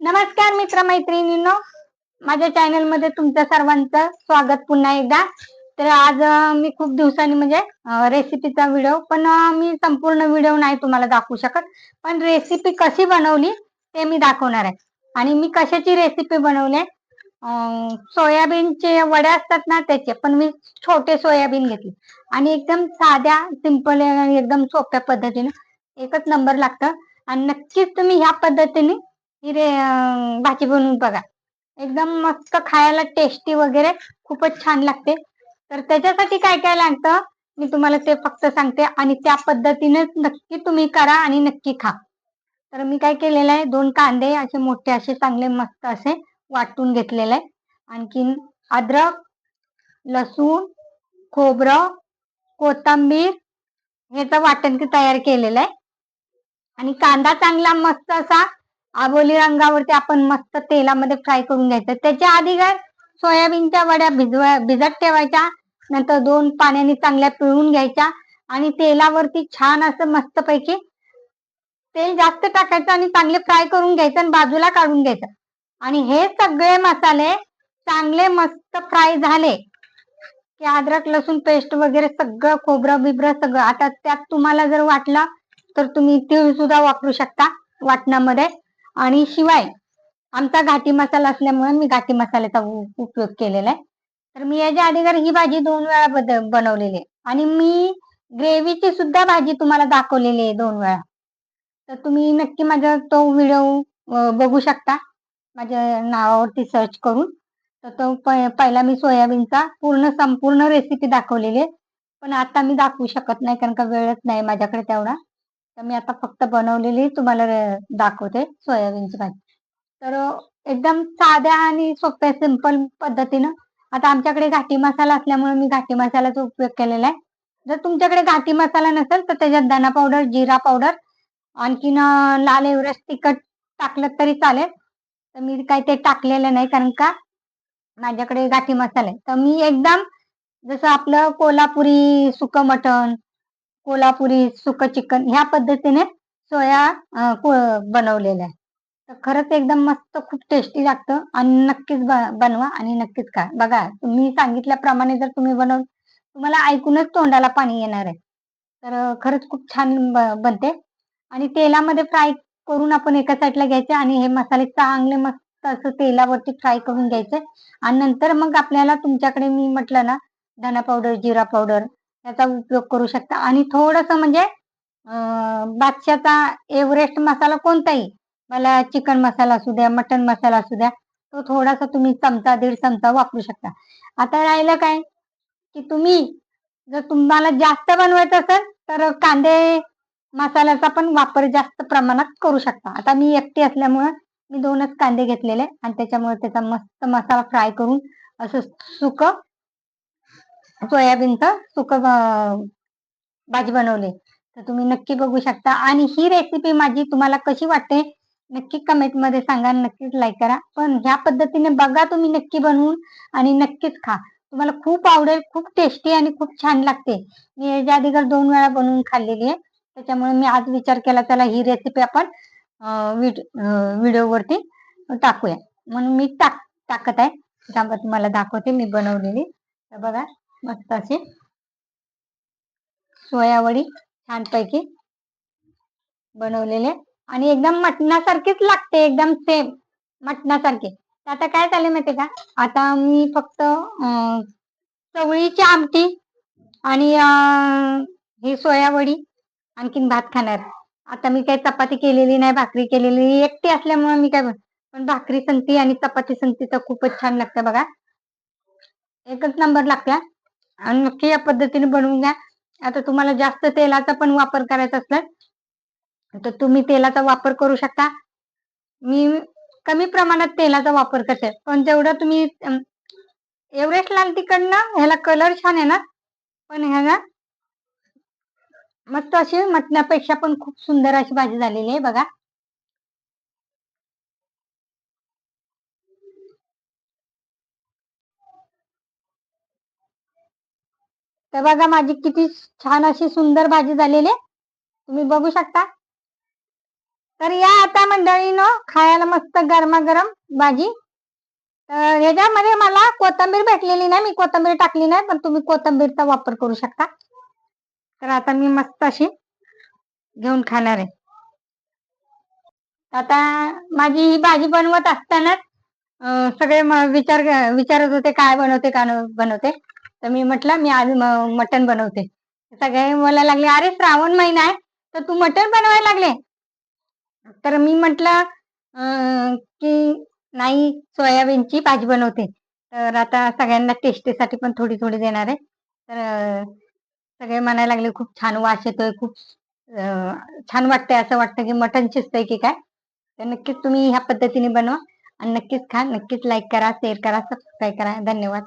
नमस्कार मित्र मैत्रिणींनो माझ्या चॅनलमध्ये तुमचं सर्वांचं स्वागत पुन्हा एकदा. तर आज मी खूप दिवसांनी म्हणजे रेसिपीचा व्हिडिओ पण मी संपूर्ण व्हिडिओ नाही तुम्हाला दाखवू शकत. पण रेसिपी कशी बनवली ते मी दाखवणार आहे. आणि मी कशाची रेसिपी बनवली सोयाबीनचे वडे असतात ना त्याचे पण मी छोटे सोयाबीन घेतले. आणि एकदम साध्या सिंपल एकदम सोप्या पद्धतीने एकच नंबर लागतं. आणि नक्कीच तुम्ही ह्या पद्धतीने हिरे रे भाजी बनवून बघा. एकदम मस्त खायला टेस्टी वगैरे खूपच छान लागते. तर त्याच्यासाठी काय काय लागतं? मी तुम्हाला ते फक्त सांगते आणि त्या पद्धतीने नक्की तुम्ही करा आणि नक्की खा. तर मी काय केलेलं आहे दोन कांदे असे मोठे असे चांगले मस्त असे वाटून घेतलेले आहे. आणखीन अद्रक लसूण खोबरं कोथंबीर ह्याचं वाटण तयार केलेलं आहे. आणि कांदा चांगला मस्त असा आबोली रंगावरती आपण मस्त तेलामध्ये फ्राय करून घ्यायचं. त्याच्या आधी काय? सोयाबीनच्या वड्या भिजवा भिजत ठेवायच्या. नंतर दोन पाण्याने चांगल्या पिळून घ्यायच्या. आणि तेलावरती छान असं मस्तपैकी तेल जास्त टाकायचं आणि चांगले फ्राय करून घ्यायचं आणि बाजूला काढून घ्यायचं. आणि हे सगळे मसाले चांगले मस्त फ्राय झाले. की अद्रक लसूण पेस्ट वगैरे सगळं खोबरं बिबरं सगळं. आता त्यात तुम्हाला जर वाटलं तर तुम्ही तीळ सुद्धा वापरू शकता वाटणामध्ये. आणि शिवाय आमचा घाटी मसाला असल्यामुळे मी घाटी मसाल्याचा उपयोग केलेला आहे. तर मी याच्या अगोदर ही भाजी दोन वेळा बद- बनवलेली आहे आणि मी ग्रेव्हीची सुद्धा भाजी तुम्हाला दाखवलेली आहे दोन वेळा. तर तुम्ही नक्की माझा तो व्हिडिओ बघू शकता. माझ्या नावावरती सर्च करून. तर तो पहिला मी सोयाबीनचा पूर्ण संपूर्ण रेसिपी दाखवलेली आहे. पण आता मी दाखवू शकत नाही कारण का वेळच नाही माझ्याकडे तेवढा. तर मी आता फक्त बनवलेली तुम्हाला दाखवते सोयाबीनची भाजी. तर एकदम साध्या आणि सोप्या सिंपल पद्धतीनं. आता आमच्याकडे घाटी मसाला असल्यामुळे मी घाटी मसाल्याचा उपयोग केलेला आहे. जर तुमच्याकडे घाटी मसाला नसेल तर त्याच्यात धना पावडर जिरा पावडर आणखीन लाल एव्हरेस्ट तिखट टाकलं तरी चालेल. तर मी काही ते टाकलेलं नाही कारण का? माझ्याकडे गाठी मसाला आहे. तर मी एकदम जसं आपलं कोल्हापुरी सुकं मटण कोल्हापुरी सुक चिकन ह्या पद्धतीने सोया बनवलेला आहे. तर खरंच एकदम मस्त खूप टेस्टी लागतं आणि नक्कीच ब- बनवा आणि नक्कीच खा. बघा तुम्ही सांगितल्याप्रमाणे जर तुम्ही बनव तुम्हाला ऐकूनच तोंडाला पाणी येणार आहे. तर खरंच खूप छान बनते. आणि तेलामध्ये फ्राय करून आपण एका साईडला घ्यायचे आणि हे मसाले चांगले मस्त असं तेलावरती फ्राय करून घ्यायचे. आणि नंतर मग आपल्याला तुमच्याकडे मी म्हटलं ना धना पावडर जिरा पावडर त्याचा उपयोग करू शकता. आणि थोडस म्हणजे बादशाचा एव्हरेस्ट मसाला कोणताही मला चिकन मसाला असू द्या मटन मसाला असू द्या तो थोडासा तुम्ही चमचा दीड चमचा वापरू शकता. आता राहिलं काय की तुम्ही जर तुम्हाला जास्त बनवायचं असेल तर कांदे मसाल्याचा पण वापर जास्त प्रमाणात करू शकता. आता मी एकटी असल्यामुळं मी दोनच कांदे घेतलेले आणि त्याच्यामुळे त्याचा मस्त मसाला फ्राय करून असं सुकं सोयाबीनचं सुक भाजी बनवली. तर तुम्ही नक्की बघू शकता. आणि ही रेसिपी माझी तुम्हाला कशी वाटते नक्की कमेंटमध्ये सांगा. नक्कीच लाईक करा. पण ह्या पद्धतीने बघा तुम्ही नक्की बनवून आणि नक्कीच खा. तुम्हाला खूप आवडेल खूप टेस्टी आणि खूप छान लागते. मी याच्या आधी दोन वेळा बनवून खाल्लेली आहे. त्याच्यामुळे मी आज विचार केला त्याला ही रेसिपी आपण व्हिडिओवरती टाकूया. म्हणून मी टाक टाकत आहे. थांबा तुम्हाला दाखवते. मी बनवलेली. तर बघा मस्त असे सोयावडी छानपैकी बनवलेले. आणि एकदम मटणासारखीच लागते एकदम सेम मटणासारखी. तर आता काय झाले माहिती का? आता मी फक्त चवळीची आमटी आणि ही सोयावडी आणखीन भात खाणार. आता मी काही चपाती केलेली नाही भाकरी केलेली एकटी असल्यामुळे मी काय पण भाकरी संगती आणि चपाती संगती तर खूपच छान लागते बघा. एकच नंबर लागत्या. आणि नक्की या पद्धतीने बनवून घ्या. आता तुम्हाला जास्त तेलाचा पण वापर करायचा असला तर तुम्ही तेलाचा वापर करू शकता. मी कमी प्रमाणात तेलाचा वापर करते. पण जेवढं तुम्ही अम, एव्हरेस्ट लाल तिखट ना ह्याला कलर छान आहे ना? पण ह्याला मस्त अशी मटणापेक्षा पण खूप सुंदर अशी भाजी झालेली आहे बघा. तर बघा माझी किती छान अशी सुंदर भाजी झालेली आहे. तुम्ही बघू शकता. तर या आता मंडळीनं खायला मस्त गरमागरम भाजी. तर ह्याच्यामध्ये मला कोथंबीर भेटलेली नाही. मी कोथंबीर टाकली नाही पण तुम्ही कोथंबीरचा वापर करू शकता. तर आता मी मस्त अशी घेऊन खाणार आहे. आता माझी ही भाजी बनवत असतानाच सगळे विचार विचारत होते काय बनवते का बनवते. तर मी म्हटलं मी आज मटण बनवते. सगळे मला लागले अरे श्रावण महिना आहे तर तू मटण बनवायला लागले. तर मी म्हटलं अं, की नाही सोयाबीनची भाजी बनवते. तर आता सगळ्यांना टेस्टीसाठी पण थोडी थोडी देणार आहे. तर सगळे म्हणायला लागले खूप छान वास येतोय खूप छान वाटतंय असं वाटतं की मटण शिजतंय की काय? तर नक्कीच तुम्ही ह्या पद्धतीने बनवा आणि नक्कीच खा नक्कीच लाईक करा शेअर करा सबस्क्राईब करा. धन्यवाद.